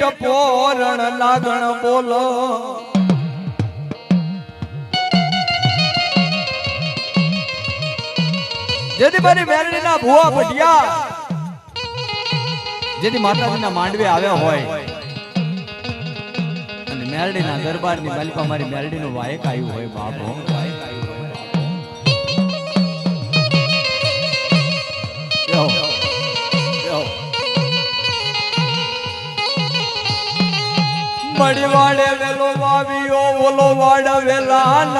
ટપોરણ લાગણ બોલો. જેથી મારી મેરડીના ભુવા ભટિયા, જેથી માતાજીના માંડવે આવ્યા હોય. અને મેરડીના દરબારની માલિકા મારી મેરડીનું વાયક આવ્યું હોય, બાપ હોય મળી વાડે વેલો વાવીઓ, ઓલો વાડ વેલા ન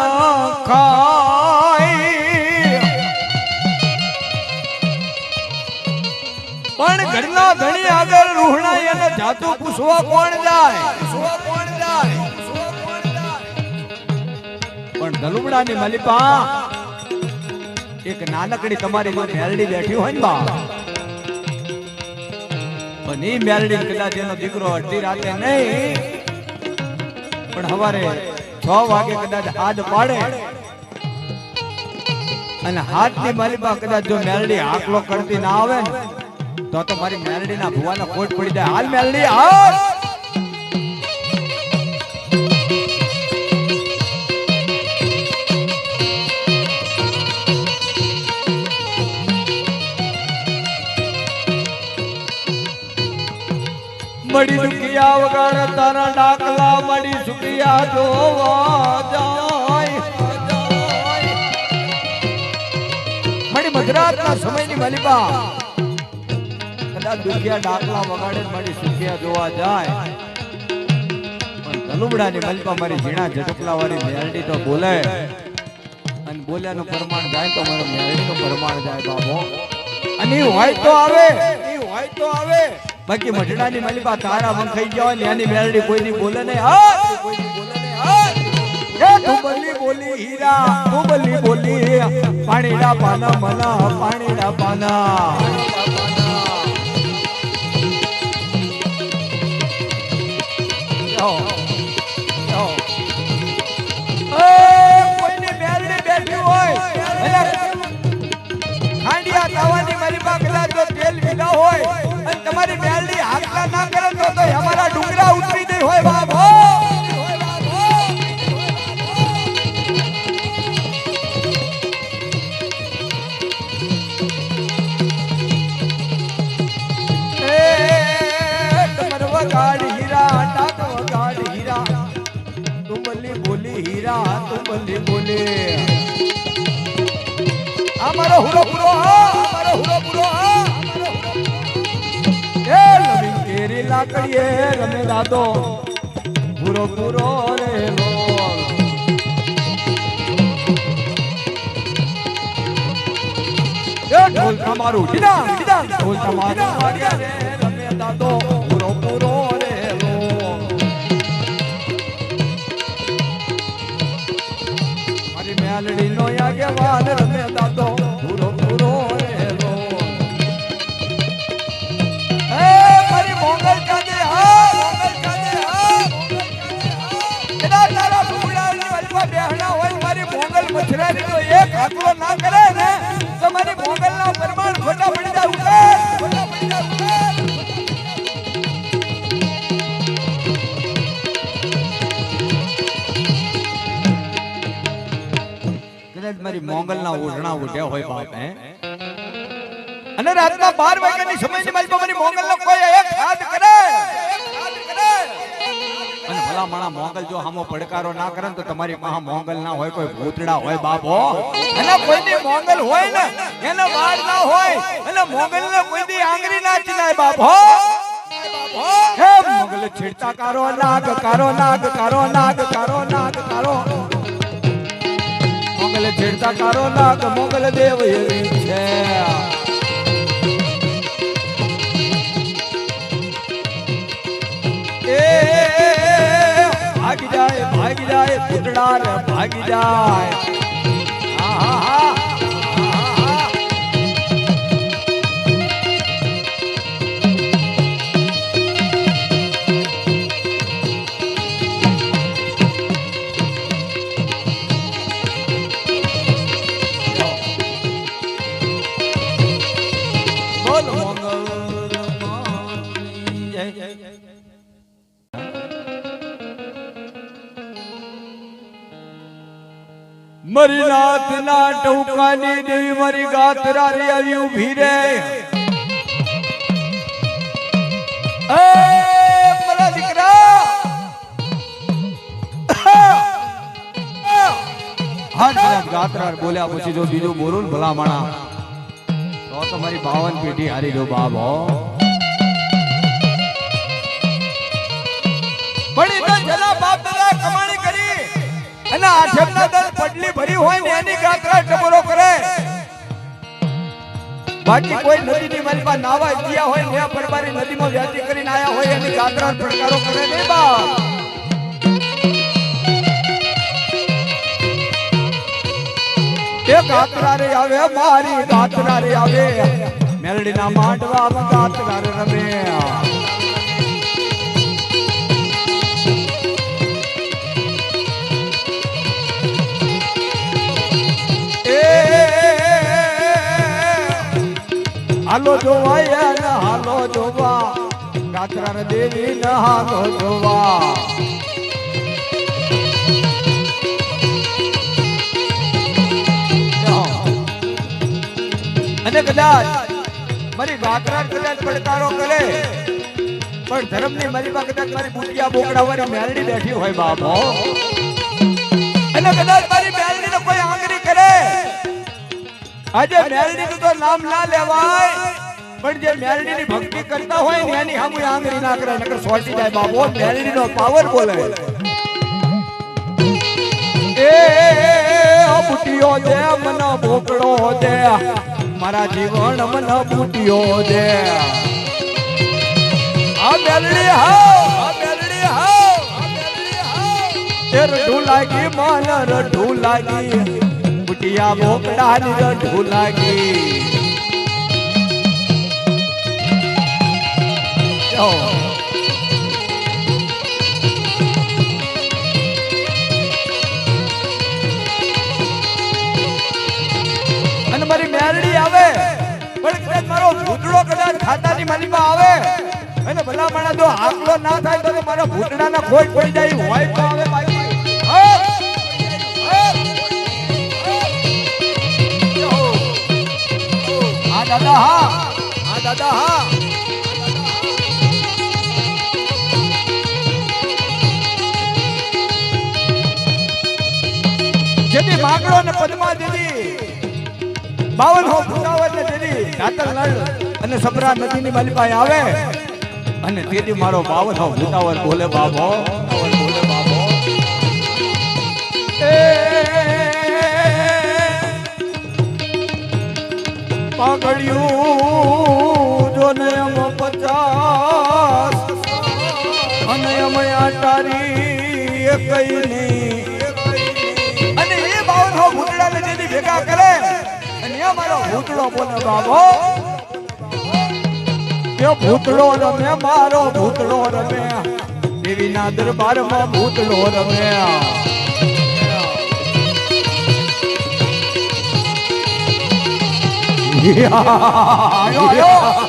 ખાય. પણ ઘરના ધણી આગળ રૂહણા એને જાતું પૂછવા કોણ જાય? પૂછવા કોણ પૂછવા પણ મલિપા, એક નાનકડી તમારી માં મેલડી બેઠી હોય ને બા. પણ એ મેલડી કદાચ એનો દીકરો અડધી રાતે નહીં. પણ હવારે છ વાગે કદાચ હાથ પાડે અને હાથની માલિપા કદાચ જો મેલડી આકલો કરતી ના આવે ને, તો તો મારી મેલડીના ભુવાના કોટ પડી જાય. હાલ મેલડી, હાલ! મડી સુકિયા વગર તારા ડાકલા મડી સુખિયા જોવા જાય. મડી મધરાતના સમયની મલિબા કદાચ દુખિયા ડાકલા વગાડે ને સુખિયા જોવા જાય. પણ ધલુબડાની મલિબા મારી ઝીણા ઝટકલા વાળી મેલડી તો બોલે. અને બોલ્યાનું પ્રમાણ જાય તો મારો મેલડીનું પ્રમાણ જાય બાબો અને હોય તો આવે એ હોય તો આવે. બાકી મઢડાની મલપા તારા મન ખાઈ ગયા હોય ને એની મેલડી કોઈની બોલે બોલે નહીં. હા? એ બોલી હીરા તું બોલી પાણીડા પાના મના પાણીડા પાના. યો, કેરી લાકડીએ રમે દાદો. પૂરો પૂરો રે ઢોલ તમારું ડીડા ડીડા ઢોલ તમારું રમે દાદો. પૂરો પૂરો રે મારી મેલડી નો આગેવાન રમે દાદો. હાથલો ના કરે ને, તો મારી મોંગલના પરમાણ ખોટા પડી જાય મારી મોંગલના ઓઢણા ઉઠ્યા હોય બાપ, હે? અને રાતના બાર વાગ્યાની સમયની મારી પાસે મારી મોંગલનો કોઈ એક હાથ કરે. ભલા માણા મોંગલ જો હામો પડકારો ના કરે તો તમારી પાસે મોંગલ ના હોય, કોઈ ભૂતડા હોય બાપો. અને કોઈની મોંગલ હોય ને, એને વાળ ના હોય અને મોંગલ ને કોઈ દી આંગળી ના ચીનાય બાપો. હે મોગલ છેડતા કારો, નાગ કારો નાગ કારો નાગ કારો નાગ કારો. મોંગલ છેડતા કારો, નાગ મોંગલ દેવ એવી છે. ભાગી જાય ભાગી જાય ભૂતડા ભાગી જાય. મરી નાથ ના ટૌકાની દેવી મારી ગાતરા રે આવી ઊભી રે બોલ્યા પછી જો બીજું બોલું ભલા માણા તમારી બાવન પેઢી હારી દો બાપ હો. અને આઠમના દલ પડલી ભરી હોય ને એની ગાત્રા ટબરો કરે. બાકી કોઈ નદીની માલમાં નાવા ગયા હોય ને પરબારી નદીમાં વ્યાજી કરીને આયા હોય એની ગાત્રા પ્રકારો કરે ને બા એ ગાત્રા રે આવે, મારી ગાત્રા રે આવે. મેલડીના માંડવા ગાત્રા રે રમે. હાલો જોવાય ને હાલો જોવા. ગાત્રા દેવી ને હાલો જોવા. અને કદાચ મારી ગાત્રા કદાચ પડકારો કરે, પણ ધર્મની મરીમાં કદાચ મારી બુટિયા બોકડાવાની મેલડી બેઠી હોય બાપો. અને કદાચ મારી મેલડી કોઈ આંગળી આજે મેલડી તો નામ ના લેવાય. પણ જે મેલડી ની ભક્તિ કરતા હોય ને એની સામે આંગળી ના કરે, નકર સોટી જાય બાબો મેલડી નો પાવર બોલે. એ બુટિયો દે, મન ભોકડો દે. મારા જીવન મન બુટિયો દે. આ મેલડી એ રઢુ લાગી, મન રઢુ લાગી. બુટિયા બોકડા ની રઢુ લાગી. અને મારી મેરડી આવે. પણ મારો ભૂતડો કદાચ ખાતાની માલીમાં આવે. અને ભલા માણા જો આકલો ના થાય તો મારા ભૂતડાના ખોટ પડી જાય હોય તો આવે બાકી દાદા હા. હા, દાદા હા. જેની માગડો ને પદ્મા દીદી બાવન હો ફુટાવર ને દીદી ધાતર નળ અને સબરા નદીની માલિપાએ આવે. અને તેથી મારો બાવન હો ફુટાવર બોલે, બાબો એકઈ નહીં. અને એ બાવન હો ભૂતડાને જેથી ભેગા કરે, અને એ મારો ભૂતડો બોલે, બાબો, એ ભૂતડો રમે, મારો ભૂતડો રમે. દેવીના દરબારમાં ભૂતડો રમે. આયો.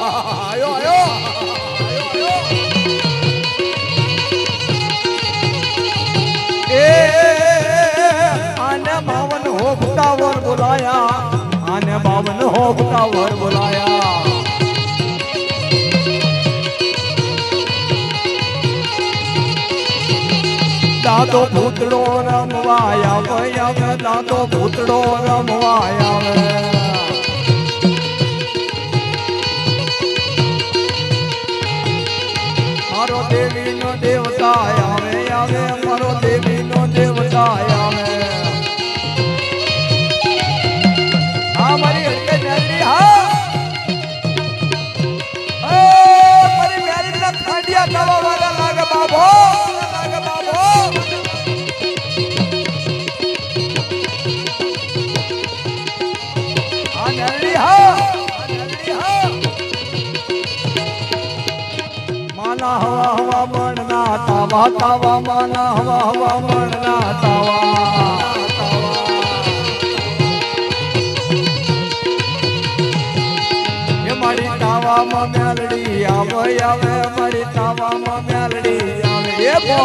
બાવન હો ભૂતાવર બોલાયા. દાદો ભૂતડો રમવાયા વયા દાદો ભૂતડો રમવાયા મારો દેવી નો દેવતા આવે આવે મારો દેવી નો દેવતા આવે. માના હવા હવા મણના તાવા તાવા માના હવા હવા મણના તાવા મારી તાવા તાવામાં મેલડી આવે આવે મારી તાવામાં મેલડી આવે એ બો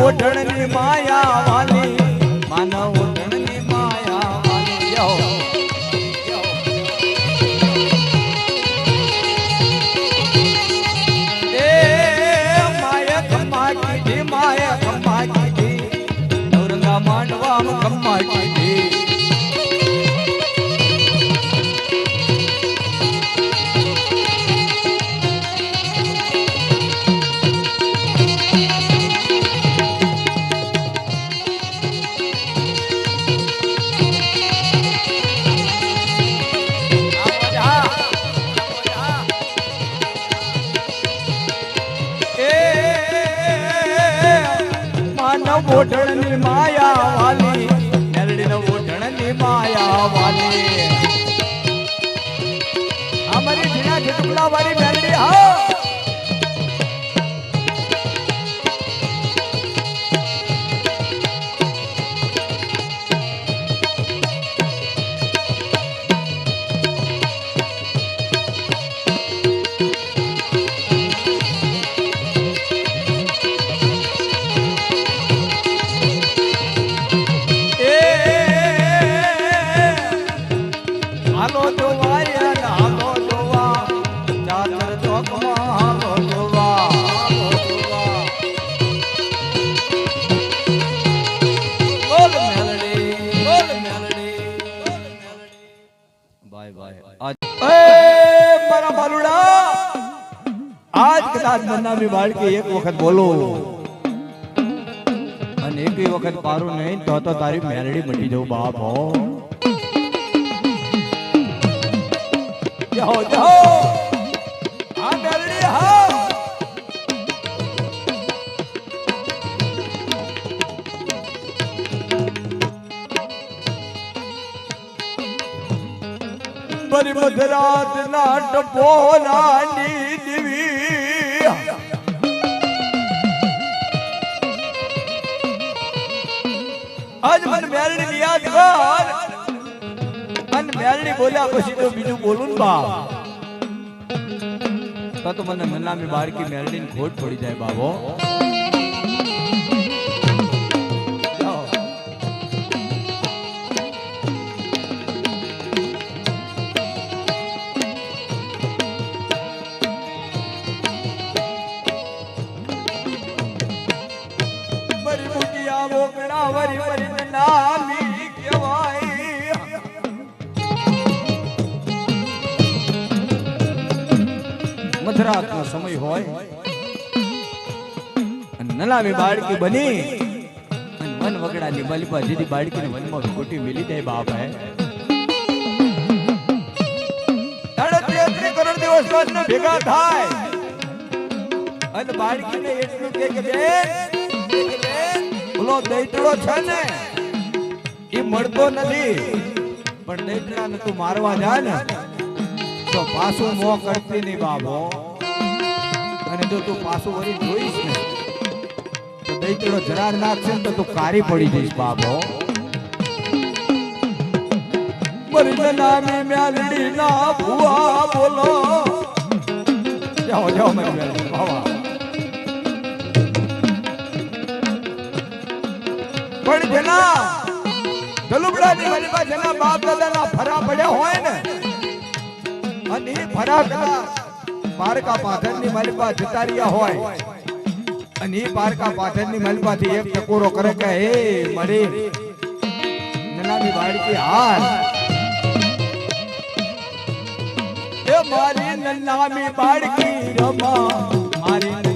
ઓઢણની માયા વાલી. ઓઢણની માયા વાલી મેલડીનો ઓઢણની માયા વાલી આજ મારા બાલુડા, આજ એક વખત બોલો. અને એક વખત પારું નહીં તો તો તારી મેલડી મટી જવું બાપ હો. જાઓ જાઓ. આ મેલડી હા. બરી મધરાત નાટ પોલાની દીવી. આજ મને મેલડી ની યાદ મેલડી બોલ્યા પછી તો બીજું બોલું ને બા તો મને મનામી બારકી મેલડી ની ખોટ પડી જાય બાબો. વરી વરી નામી કહેવાય મધરાતનો સમય હોય. નલાવી બાળકી બની. વન વગડાની બલિપા દીદી બાળકીને વનમાં ખોટી મિલી જાય બાપ. હે કરોડ દિવસ ભેગા થાય. અને બાળકીને એટલું કે બેન ઓલો દૈતડો છે ને. એ મળતો નથી. પણ દૈતડાને તું મારવા જા ને. તો પાછું મો કરતી નહીં બાબો. અને જો તું પાછું વળી જોઈશ ને, તો દૈતડો જરાર નાખશે ને તો તું કારી પડી જઈશ બાબો. મરી નામી મેલડી ના ભુવા બોલો. જાઓ જાઓ મેં બાવા પણ જેના ધલુબડાની મલબા જેના બાપ દાદાના ફરા પડ્યા હોય ને અને કદાચ પારકા પાથરની મલબા જતા હોય. અને એ પારકા પાથરની મલબાથી એક ટકોરો કરે કે, હે મરે નાની બાળકી હાલ. એ મારી નાની બાળકી રમા, મારી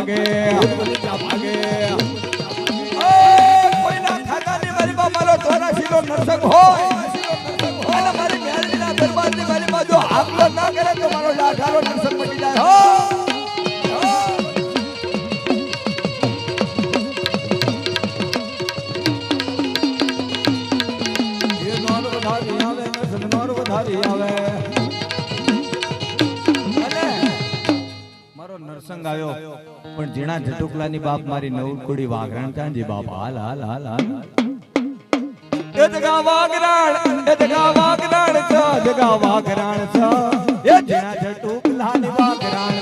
ભાગે ભાગે. કોઈના ખાતાની મારી બા મારો ચોરાશીનો નરસંગ હોય અને મારી મેલડીના દરબારની મારી બાજુ હામલો ના કરે તો મારો દાઢારો નરસંગ બની જાય. હો! હો. એ નોર વધારી આવે ને સનોર વધારી આવે. અને મારો નરસંગ આવ્યો. પણ જીણા જટુકલાની બાપ મારી નવકુડી વાઘરણ કાંજી બાપ. હાલ હાલ હાલ હાલ જગા વાઘરણ જગા વાઘરણ જગા વાઘરણ છ એ જટુકલાની વાઘરાણ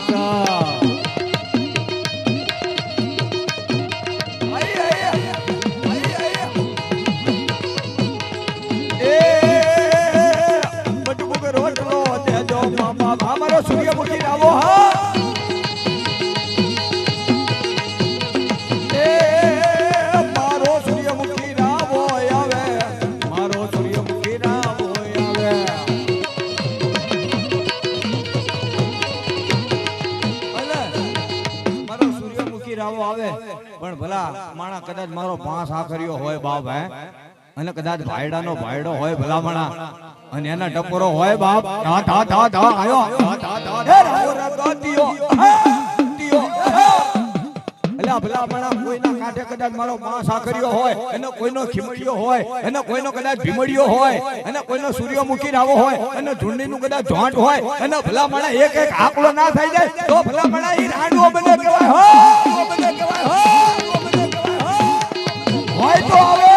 સૂર્યમુખી રાવો હા. રાવો આવે પણ ભલા માણા કદાચ મારો પાંચ આખરીઓ હોય બાપ હે અને કદાચ ભાયડાનો ભાયડો હોય ભલા માણા અને એના ટપોરો હોય બાપ ધા ધા ધા ધા આયો ધા ધા ધા એટલે ભલા ભલામણા કોઈના કાંઠે કદાચ મારો પાંચ આકર્યો હોય, એનો કોઈનો ખીમડિયો હોય, એનો કોઈનો કદાચ ભીમડિયો હોય, એનો કોઈનો સૂર્યમુખી રાવો હોય અને ઝુંડીનું કદાચ જોંટ હોય અને ભલામણા એક એક આકડો ના થઈ જાય, તો બને કહેવાય, હો રાંડવો બને કહેવાય, હો બને કહેવાય, હો. હોય તો આવે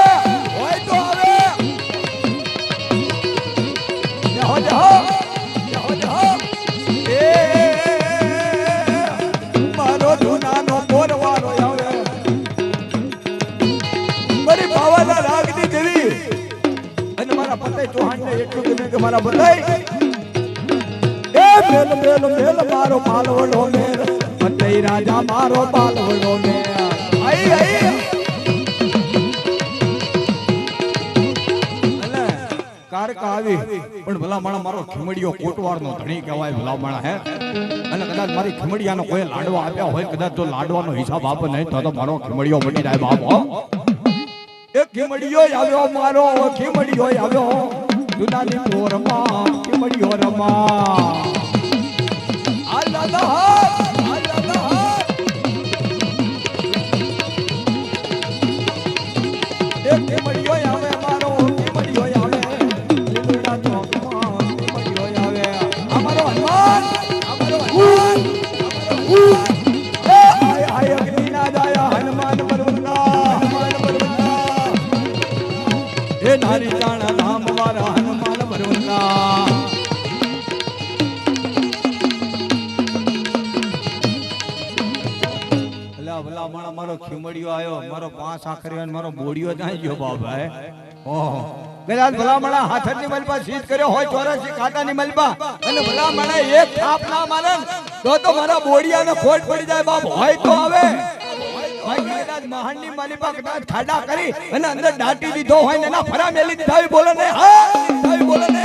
મેલ મેલ, મારો પાલવડો મેલ. ફતેહ રાજા, મારો પાલવડો મેલ. આઈ આઈ. કારકા આવી. પણ ભલા માણા મારો ખીમડિયો કોટવારનો ધણી કહેવાય ભલા માણા હે? અને કદાચ મારી ખીમડિયાનો કોઈ લાડવા આપ્યા હોય, કદાચ જો લાડવાનો હિસાબ આપે નહીં, તો તો મારો ખીમડિયો મટી જાય બાપ, હો. એ ખીમડિયો આવ્યો મારો, ખીમડિયો આવ્યો. જુદાની પોરમાં ખીમડિયો રમા. આ દાદા ખીમડિયો આયો મારો પાંચ આખરી મારો બોડિયો જાય ગયો બાબા ઓહો કદાચ ભલા હાથરની મલબા સીધ કર્યો હોય ચોરસી કાંટાની મલબા. અને ભલામણા એક થાપ ના મારે તો તો મારા બોડિયાને ખોટ પડી જાય બાપ. હોય તો આવે. મહાનની કદાચ ખાડા કરી અને અંદર દાટી દીધો હોય ને એના ફરા મેલી દીધા બોલે ને હા બોલે ને